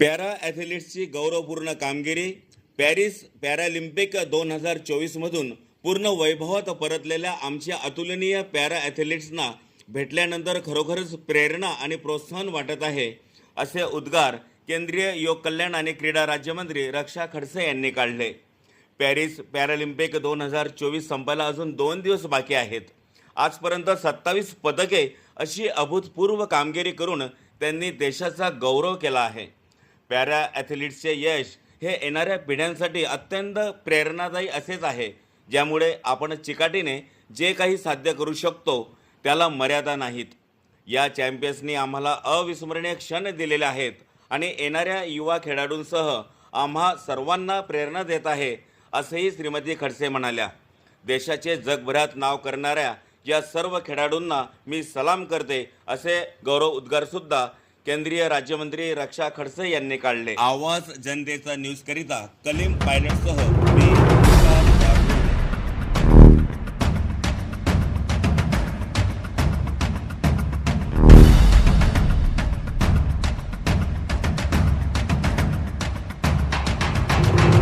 Para ॲथलीट्सची गौरवपूर्ण कामगिरी Paris Paralympic दोन हजार चोवीसमधून पूर्ण वैभवात परतलेल्या आमच्या अतुलनीय पॅरा ॲथलीट्सना भेटल्यानंतर खरोखरच प्रेरणा आणि प्रोत्साहन वाटत आहे असे उद्गार केंद्रीय योग कल्याण आणि क्रीडा राज्यमंत्री रक्षा खडसे यांनी काढले. पॅरिस पॅरालिम्पिक दोन हजार चोवीस संपायला अजून दोन दिवस बाकी आहेत. आजपर्यंत सत्तावीस पदके अशी अभूतपूर्व कामगिरी करून त्यांनी देशाचा गौरव केला आहे. पॅरा ॲथलीट्सचे यश हे येणाऱ्या पिढ्यांसाठी अत्यंत प्रेरणादायी असेच आहे. ज्यामुळे आपण चिकाटीने जे काही साध्य करू शकतो त्याला मर्यादा नाहीत. या चॅम्पियन्सनी आम्हाला अविस्मरणीय क्षण दिलेले आहेत आणि येणाऱ्या युवा खेळाडूंसह आम्हा सर्वांना प्रेरणा देत आहे असेही श्रीमती खडसे म्हणाल्या. देशाचे जगभरात नाव करणाऱ्या या सर्व खेळाडूंना मी सलाम करते असे गौरव उद्गारसुद्धा केंद्रीय राज्यमंत्री रक्षा खडसे यांनी काढले. आवाज जनतेचा न्यूज करिता कलीम पायलटसह मी